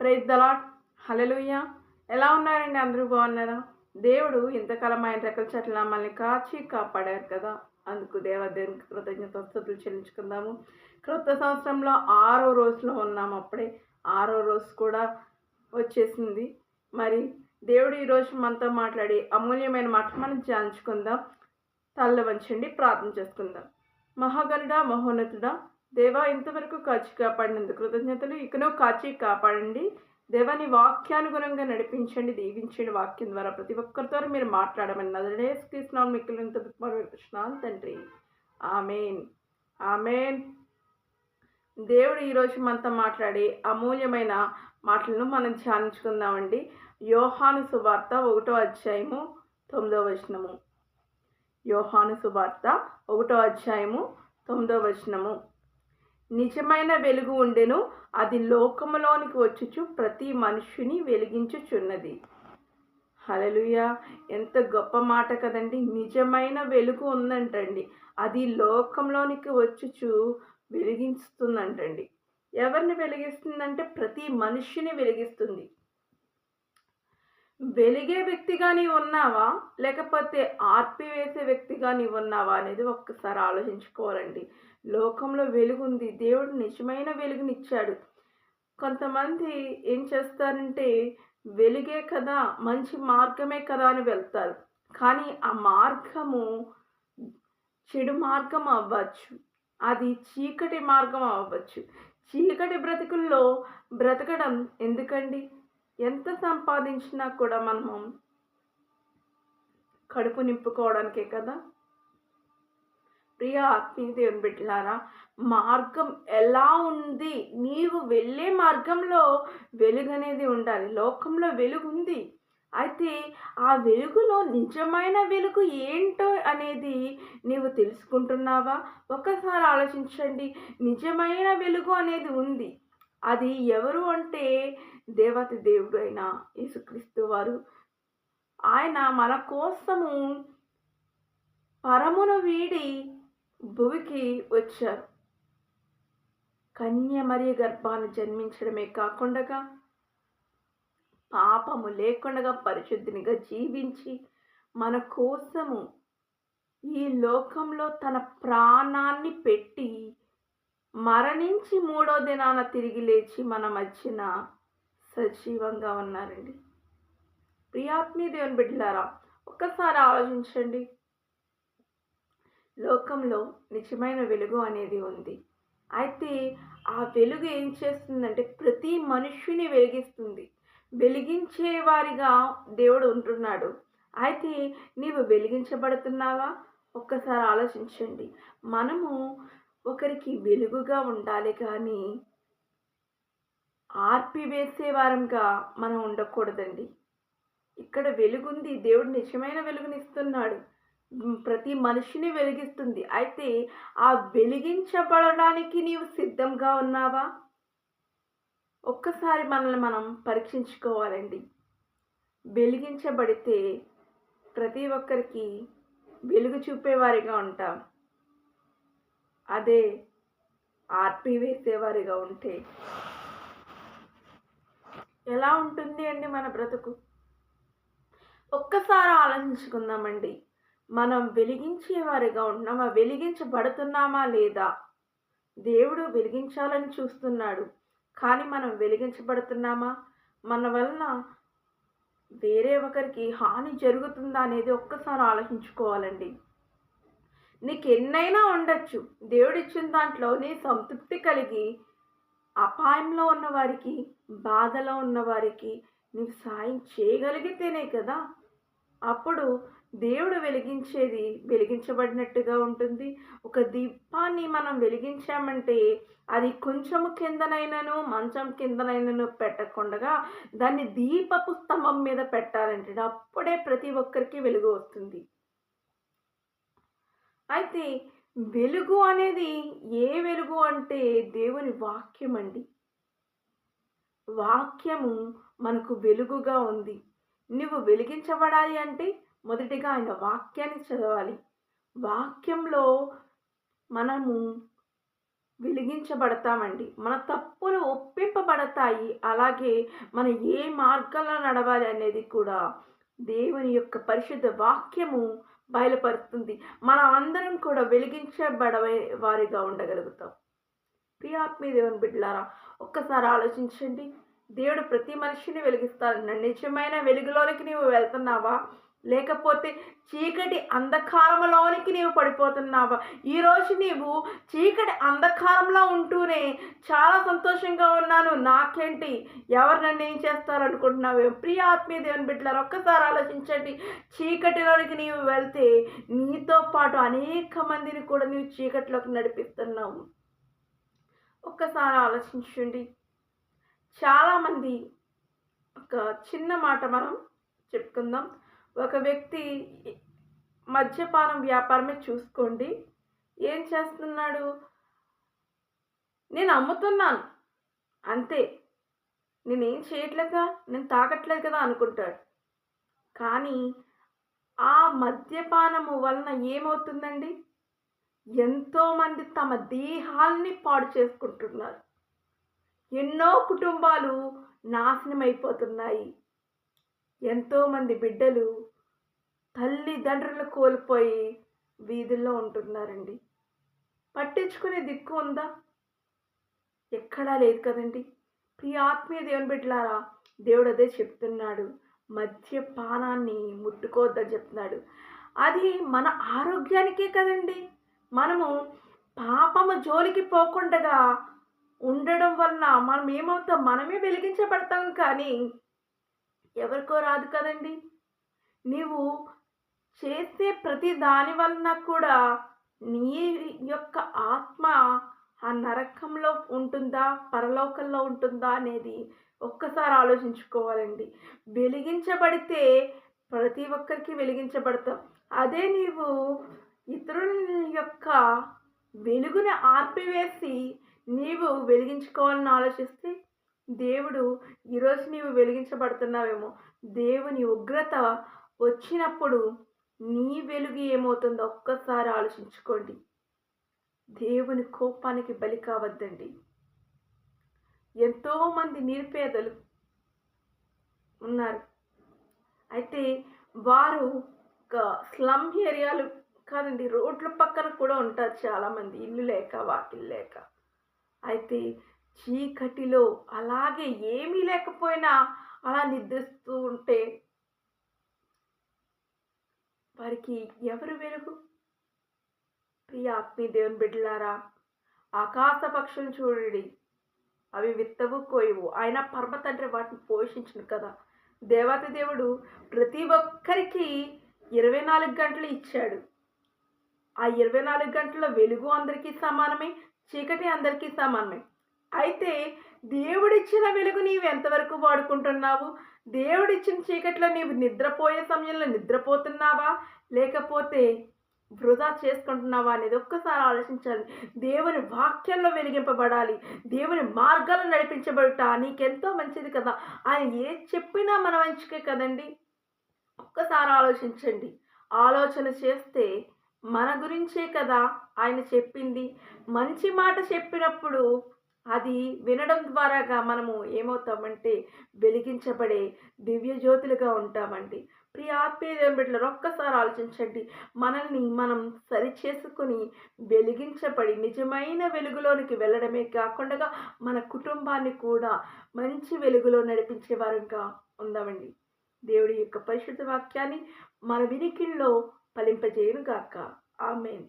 Praise దలాట్ hallelujah ఎలా ఉన్నారండి? అందరూ బాగున్నారా? దేవుడు ఇంతకాలం ఆయన రెక్కల చెట్ల మమ్మల్ని కాచి కాపాడారు కదా. అందుకు దేవదేవునికి వస్తులు చెల్లించుకుందాము. క్రొత్త సంవత్సరంలో ఆరో రోజులో ఉన్నాము అప్పుడే. ఆరో రోజు కూడా వచ్చేసింది. మరి దేవుడు ఈరోజు మనతో మాట్లాడి అమూల్యమైన మాట మనం ధ్యానించుకుందాం. తల్ల వంచండి ప్రార్థన చేసుకుందాం. మహాగరుడా మహోన్నతుడా దేవా ఇంతవరకు కాచి కాపాడినందుకు కృతజ్ఞతలు. ఇకనో కాచి కాపాడండి. దేవాని వాక్యానుగుణంగా నడిపించండి దీవించండి వాక్యం ద్వారా ప్రతి ఒక్కరితో మీరు మాట్లాడమని నదరేసుకృష్ణాలు మిక్కులు ఇంత కృష్ణాన్ తండ్రి. ఆమెన్. ఆమెన్. దేవుడు ఈరోజు మనతో మాట్లాడి అమూల్యమైన మాటలను మనం ధ్యానించుకుందామండి. యోహాను సువార్త ఒకటో అధ్యాయము తొమ్మిదో వచనము. యోహాను సువార్త ఒకటో అధ్యాయము తొమ్మిదో వచనము. నిజమైన వెలుగు ఉండెను. అది లోకములోనికి వచ్చుచు ప్రతి మనుష్యుని వెలిగించుచున్నది. హలలుయ ఎంత గొప్ప మాట కదండి. నిజమైన వెలుగు ఉందంటండి. అది లోకంలోనికి వచ్చుచు వెలిగిస్తుందంటండి. ఎవరిని వెలిగిస్తుందంటే ప్రతి మనిషిని వెలిగిస్తుంది. వెలిగే వ్యక్తిగా నీవు ఉన్నావా? లేకపోతే ఆర్పివేసే వ్యక్తిగా నీవు ఉన్నావా అనేది ఒక్కసారి ఆలోచించుకోవాలండి. లోకంలో వెలుగుంది. దేవుడు నిజమైన వెలుగునిచ్చాడు. కొంతమంది ఏం చేస్తారంటే వెలుగే కదా మంచి మార్గమే కదా అని వెళ్తారు. కానీ ఆ మార్గము చెడు మార్గం అవ్వచ్చు. అది చీకటి మార్గం అవ్వచ్చు. చీకటి బ్రతుకుల్లో బ్రతకడం ఎందుకండి? ఎంత సంపాదించినా కూడా మనము కడుపు నింపుకోవడానికే కదా? ప్రియ ఆత్మీయ దేవుని బిడ్డలారా మార్గం ఎలా ఉంది? నీవు వెళ్ళే మార్గంలో వెలుగు అనేది ఉండాలి. లోకంలో వెలుగు ఉంది అయితే ఆ వెలుగులో నిజమైన వెలుగు ఏంటో అనేది నీవు తెలుసుకుంటున్నావా? ఒకసారి ఆలోచించండి. నిజమైన వెలుగు అనేది ఉంది. అది ఎవరు అంటే దేవత దేవుడు అయిన యేసుక్రీస్తు వారు. ఆయన మన కోసము పరమును వీడి భువికి వచ్చారు. కన్య మరియు గర్భాన్ని జన్మించడమే కాకుండా పాపము లేకుండా పరిశుద్ధినిగా జీవించి మన కోసము ఈ లోకంలో తన ప్రాణాన్ని పెట్టి మరణించి మూడో దినాన తిరిగి లేచి మన మధ్యన సజీవంగా ఉన్నారండి. ప్రియాత్మీ దేవుని బిడ్డలారా ఒక్కసారి ఆలోచించండి. లోకంలో నిజమైన వెలుగు అనేది ఉంది. అయితే ఆ వెలుగు ఏం చేస్తుందంటే ప్రతి మనుష్యుని వెలిగిస్తుంది. వెలిగించేవారిగా దేవుడు ఉంటున్నాడు. అయితే నీవు వెలిగించబడుతున్నావా? ఒక్కసారి ఆలోచించండి. మనము ఒకరికి వెలుగుగా ఉండాలి కానీ ఆర్పివేసే వారంగా మనం ఉండకూడదండి. ఇక్కడ వెలుగుంది. దేవుడు నిజమైన వెలుగునిస్తున్నాడు. ప్రతి మనిషిని వెలిగిస్తుంది. అయితే ఆ వెలిగించబడడానికి నీవు సిద్ధంగా ఉన్నావా? ఒక్కసారి మనల్ని మనం పరీక్షించుకోవాలండి. వెలిగించబడితే ప్రతి ఒక్కరికి వెలుగు చూపేవారిగా ఉంటాం. అదే ఆర్పి వేసేవారిగా ఉంటే. ఎలా ఉంటుంది అండి మన బ్రతుకు? ఒక్కసారి ఆలోచించుకుందామండి. మనం వెలిగించేవారిగా ఉన్నామా? వెలిగించబడుతున్నామా లేదా? దేవుడు వెలిగించాలని చూస్తున్నాడు. కానీ మనం వెలిగించబడుతున్నామా? మన వలన వేరే ఒకరికి హాని జరుగుతుందా అనేది ఒక్కసారి ఆలోచించుకోవాలండి. నీకు ఎన్నైనా ఉండొచ్చు. దేవుడిచ్చిన దాంట్లో నీ సంతృప్తి కలిగి అపాయంలో ఉన్నవారికి బాధలో ఉన్నవారికి నీవు సాయం చేయగలిగితేనే కదా. అప్పుడు దేవుడు వెలిగించేది వెలిగించబడినట్టుగా ఉంటుంది. ఒక దీపాన్ని మనం వెలిగించామంటే అది కొంచెము కిందనైనను మంచం కిందనైనను పెట్టకుండా దాన్ని దీపపు స్తంభం మీద పెట్టాలంటే అప్పుడే ప్రతి ఒక్కరికి వెలుగు వస్తుంది. అయితే వెలుగు అనేది ఏ వెలుగు అంటే దేవుని వాక్యం అండి. వాక్యము మనకు వెలుగుగా ఉంది. నువ్వు వెలిగించబడాలి అంటే మొదటిగా ఆయన వాక్యాన్ని చదవాలి. వాక్యంలో మనము వెలిగించబడతామండి. మన తప్పులు ఒప్పింపబడతాయి. అలాగే మనం ఏ మార్గంలో నడవాలి అనేది కూడా దేవుని యొక్క పరిశుద్ధ వాక్యము బయలుపరుస్తుంది. మనం అందరం కూడా వెలిగించబడవే వారిగా ఉండగలుగుతాం. ప్రియాత్మీ దేవుని బిడ్డలారా ఒక్కసారి ఆలోచించండి. దేవుడు ప్రతి మనిషిని వెలిగిస్తాడు. నిజమైన వెలుగులోనికి నీవు వెళ్తున్నావా? లేకపోతే చీకటి అంధకారంలోనికి నీవు పడిపోతున్నావా? ఈరోజు నీవు చీకటి అంధకారంలో ఉంటూనే చాలా సంతోషంగా ఉన్నాను. నాకేంటి? ఎవరు నన్ను ఏం చేస్తారనుకుంటున్నావు? ప్రియ ఆత్మీయ దేవుని బిడ్డలారు ఒక్కసారి ఆలోచించండి. చీకటిలోనికి నీవు వెళ్తే నీతో పాటు అనేక మందిని కూడా నీవు చీకటిలోకి నడిపిస్తున్నావు. ఒక్కసారి ఆలోచించండి. చాలామంది ఒక చిన్న మాట మనం చెప్పుకుందాం. ఒక వ్యక్తి మద్యపానం వ్యాపారమే చూసుకోండి. ఏం చేస్తున్నాడు? నేను అమ్ముతున్నాను. అంతే. నేనేం చేయట్లేదుగా? నేను తాగట్లేదు కదా అనుకుంటాడు. కానీ ఆ మద్యపానము వలన ఏమవుతుందండి? ఎంతోమంది తమ దేహాల్ని పాడు చేసుకుంటున్నారు. ఎన్నో కుటుంబాలు నాశనం అయిపోతున్నాయి ఎంతోమంది బిడ్డలు తల్లిదండ్రులు కోల్పోయి వీధుల్లో ఉంటున్నారండి. పట్టించుకునే దిక్కు ఉందా? ఎక్కడా లేదు కదండి. ప్రియ ఆత్మీయ దేవుని బిడ్డలారా దేవుడు అదే చెప్తున్నాడు. మద్యపానాన్ని ముట్టుకోవద్దని చెప్తున్నాడు. అది మన ఆరోగ్యానికే కదండి. మనము పాపము జోలికి పోకుండా ఉండడం వలన మనం ఏమవుతాం? మనమే వెలిగించబడతాం కానీ ఎవరికో రాదు కదండి. నీవు చేసే ప్రతి దాని వలన కూడా నీ యొక్క ఆత్మ ఆ నరకంలో ఉంటుందా పరలోకంలో ఉంటుందా అనేది ఒక్కసారి ఆలోచించుకోవాలండి. వెలిగించబడితే ప్రతి ఒక్కరికి వెలిగించబడతాం. అదే నీవు ఇతరుల యొక్క వెలుగుని ఆర్పివేసి నీవు వెలిగించుకోవాలని ఆలోచిస్తే దేవుడు ఈరోజు నీవు వెలిగించబడుతున్నావేమో. దేవుని ఉగ్రత వచ్చినప్పుడు నీ వెలుగు ఏమవుతుందో ఒక్కసారి ఆలోచించుకోండి. దేవుని కోపానికి బలి కావద్దండి. ఎంతోమంది నిరుపేదలు ఉన్నారు. అయితే వారు ఒక స్లమ్ ఏరియాలు కాదండి రోడ్ల పక్కన కూడా ఉంటారు చాలామంది. ఇల్లు లేక వాకిల్ లేక. అయితే చీకటిలో అలాగే ఏమీ లేకపోయినా అలా నిద్రిస్తూ ఉంటే వారికి ఎవరు వెలుగు? ప్రియ ఆత్మీయ దేవుని బిడ్డలారా ఆకాశ పక్షులు చూడండి. అవి విత్తవు కోయవు ఆయన పరమ తండ్రి వాటిని పోషించను కదా. దేవత దేవుడు ప్రతి ఒక్కరికి ఇరవై నాలుగు గంటలు ఇచ్చాడు. ఆ ఇరవై నాలుగు గంటల వెలుగు అందరికీ సమానమే చీకటి అందరికీ సమానమే. అయితే దేవుడిచ్చిన వెలుగు నీవు ఎంతవరకు వాడుకుంటున్నావు? దేవుడిచ్చిన చీకట్లో నీవు నిద్రపోయే సమయంలో నిద్రపోతున్నావా? లేకపోతే వృధా చేసుకుంటున్నావా అనేది ఒక్కసారి ఆలోచించాలి. దేవుని వాక్యంలో వెలిగింపబడాలి. దేవుని మార్గాలు నడిపించబడుట నీకెంతో మంచిది కదా. ఆయన ఏ చెప్పినా మన మంచికే కదండి? ఒక్కసారి ఆలోచించండి. ఆలోచన చేస్తే మన గురించే కదా ఆయన చెప్పింది. మంచి మాట చెప్పినప్పుడు అది వినడం ద్వారాగా మనము ఏమవుతామంటే వెలిగించబడే దివ్య జ్యోతులుగా ఉంటామండి. ప్రియ ఆత్మీయ బిడ్డలు ఒక్కసారి ఆలోచించండి. మనల్ని మనం సరి చేసుకుని వెలిగించబడి నిజమైన వెలుగులోనికి వెళ్ళడమే కాకుండా మన కుటుంబాన్ని కూడా మంచి వెలుగులో నడిపించే వారంగా ఉందామండి. దేవుడి యొక్క పరిశుద్ధ వాక్యాన్ని మన వినికిల్లో ఫలింపజేయును గాక ఆమెన్.